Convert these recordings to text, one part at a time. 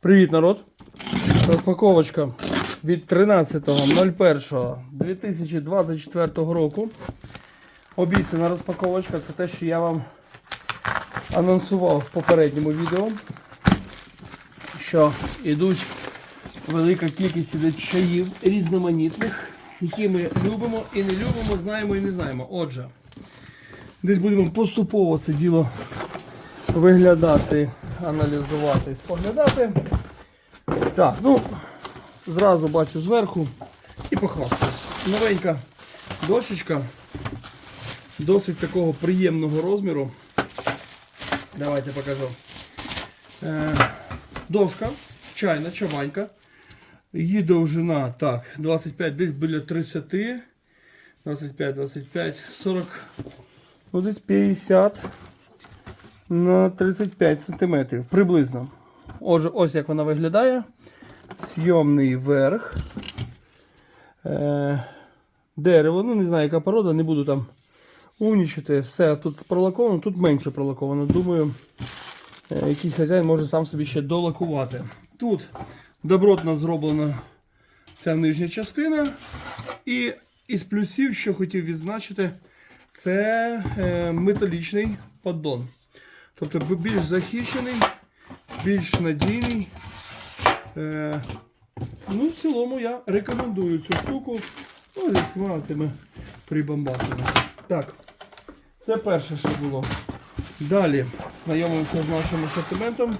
Привіт, народ! Розпаковочка від 13.01.2024 року. Обіцяна розпаковочка це те, що я вам анонсував в попередньому відео. Що йдуть велика кількість чаїв різноманітних, які ми любимо і не любимо, знаємо і не знаємо. Отже, десь будемо поступово це діло виглядати, аналізувати, і споглядати. Так, ну, зразу бачу зверху і похвастаюсь. Новенька дошечка, досить такого приємного розміру. Давайте покажу. Е, дошка, чайна, чаванька. Її довжина, так, 25, десь біля 30, 25, 25, 40, ну десь 50 на 35 сантиметрів приблизно. Отже, ось як вона виглядає. Сйомний верх. Е, дерево, ну не знаю, яка порода, не буду там умнічити. Все тут пролаковано, тут менше пролаковано. Думаю, е, якийсь хазяїн може сам собі ще долакувати. Тут добротно зроблена ця нижня частина. І із плюсів, що хотів відзначити, це е, металічний поддон. Тобто більш захищений, більш надійний. Е, ну, в цілому я рекомендую цю штуку ну, зі всіма цими прибамбасами. Так, це перше, що було. Далі знайомимося з нашим асортиментом.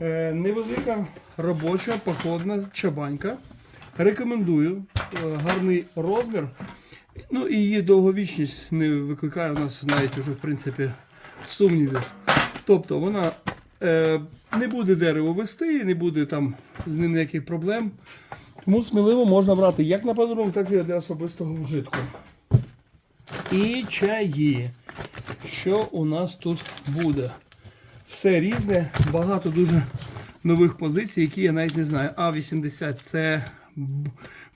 Е, невелика робоча походна чабанька. Рекомендую. Е, гарний розмір. Ну і її довговічність не викликає у нас навіть уже в принципі сумнівів. Тобто вона е, не буде дерево вести, не буде там з ним ніяких проблем. Тому сміливо можна брати як на подарунок, так і для особистого вжитку. І чаї. Що у нас тут буде? Все різне, багато дуже нових позицій, які я навіть не знаю. А80 це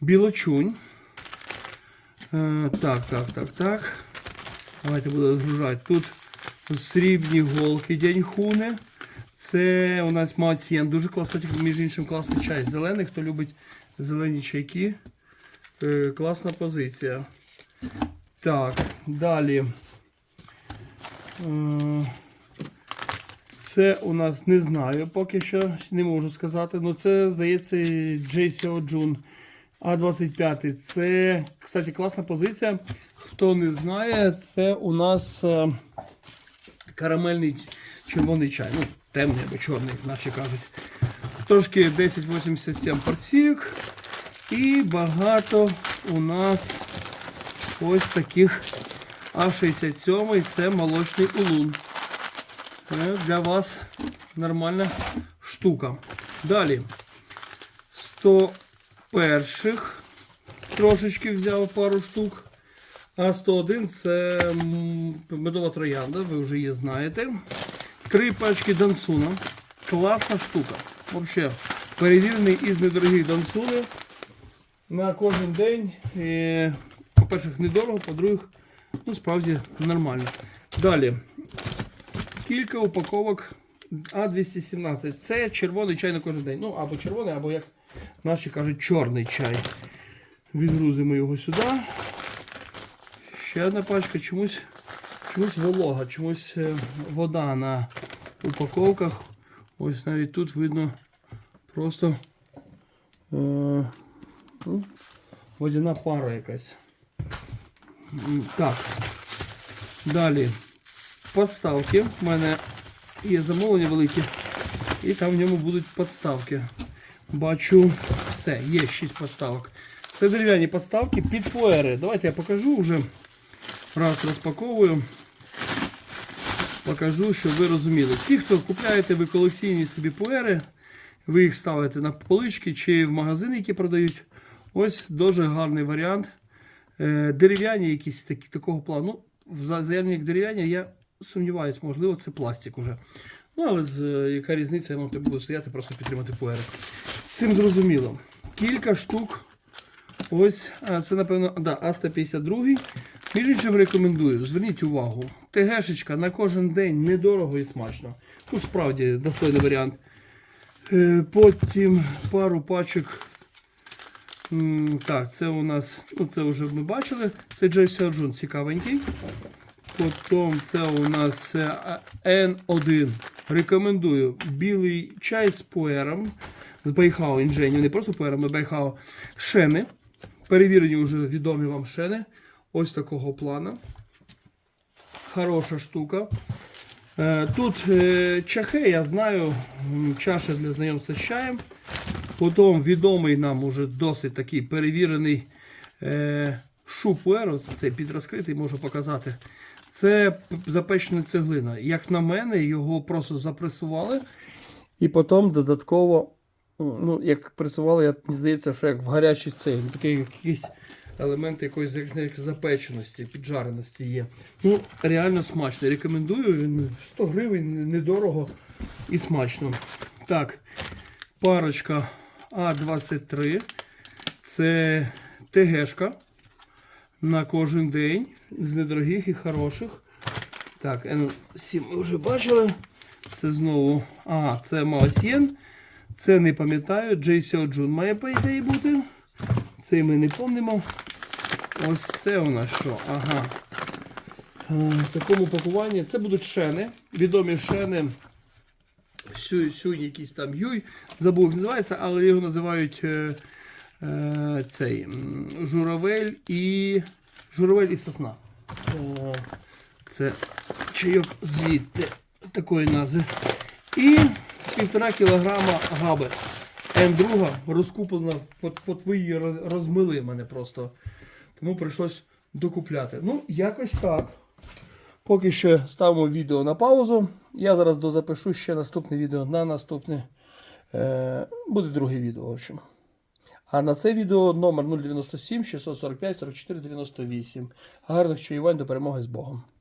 білочунь. Е, так, так, так, так. Давайте буду розгружати. Тут срібні голки дяньхуни. Це у нас Мацієн. Дуже класний, між іншим, класний чай. Зелений, хто любить зелені чайки. Е, класна позиція. Так, далі. Е, Це у нас не знаю, поки що не можу сказати. Ну це, здається, JCO Jun А25. Це, кстати, класна позиція. Хто не знає, це у нас е, карамельний червоний чай. Ну, темний або чорний, наші кажуть. Трошки 1087 порційок. І багато у нас ось таких А67 це молочний улун. Е, Для вас нормальна штука. Далі 101 трошечки взяв пару штук. А 101 це медова троянда, ви вже її знаєте. Три пачки Дансуна. Класна штука. Взагалі, перевірений із недорогих Дансуни на кожен день. По-перше, недорого, по-друге, ну, справді нормально. Далі. Кілька упаковок А217. Це червоний чай на кожен день. Ну, або червоний, або, як наші кажуть, чорний чай. Відгрузимо його сюди. Ще одна пачка, чомусь, чомусь волога, чомусь е, вода на упаковках. Ось навіть тут видно просто е, ну, водяна пара якась. Так. Далі. Подставки. У мене є замовлення великі. І там в ньому будуть подставки. Бачу, все, є 6 подставок. Це дерев'яні подставки під пуери. Давайте я покажу вже. Раз розпаковую. Покажу, щоб ви розуміли. Ті, хто купляєте ви колекційні собі пуери, ви їх ставите на полички чи в магазини, які продають. Ось дуже гарний варіант. Е, Дерев'яні якісь такі, такого плану. Ну, в заявні дерев'яні я сумніваюся, можливо, це пластик уже. Ну, але з, е, яка різниця, я вам буду стояти, просто підтримати пуери. Цим зрозуміло. Кілька штук. Ось, це, напевно, да, А152. Між іншим рекомендую. Зверніть увагу. ТГшечка на кожен день недорого і смачно. Тут справді достойний варіант. Е, Потім пару пачок. Так, це у нас, ну це вже ми бачили. Це JC Arjun цікавенький. Потім це у нас е, N1. Рекомендую білий чай з пуером. З Байхао інжені. Не просто пуером, а Байхао. Шени. Перевірені вже відомі вам шени. Ось такого плана. Хороша штука. Е, Тут е, чахи, я знаю, чаша для знайомства з чаєм. Потім відомий нам уже досить такий перевірений е, шупуеро, цей підрозкритий, можу показати. Це запечена цеглина. Як на мене, його просто запресували. І потім додатково, ну, як пресували, я, мені здається, що як в гарячий цей, такий якийсь елемент якоїсь як- як запеченості, піджареності є. Ну, реально смачно. Рекомендую. 100 гривень, недорого і смачно. Так, парочка А23. Це ТГшка на кожен день з недорогих і хороших. Так, N7 ми вже бачили. Це знову. А, це Маосьєн. Це не пам'ятаю. JC Jun має по ідеї бути. Цей ми не помнимо. Ось це у нас що? Ага. Е, В такому пакуванні це будуть шени. Відомі шени. Сюй, сюй, якийсь там юй. Забув, називається, але його називають е, е, цей журавель і. Журавель і сосна. Е, це чайок звідти такої назви. І півтора кілограма габи. М2 розкуплена, от, от ви її розмили мене просто. Тому прийшлось докупляти. Ну, якось так. Поки що ставимо відео на паузу. Я зараз дозапишу ще наступне відео на наступне. Е, буде друге відео, в общем. А на це відео номер 097 645 44 98. Гарних чаювань до перемоги з Богом.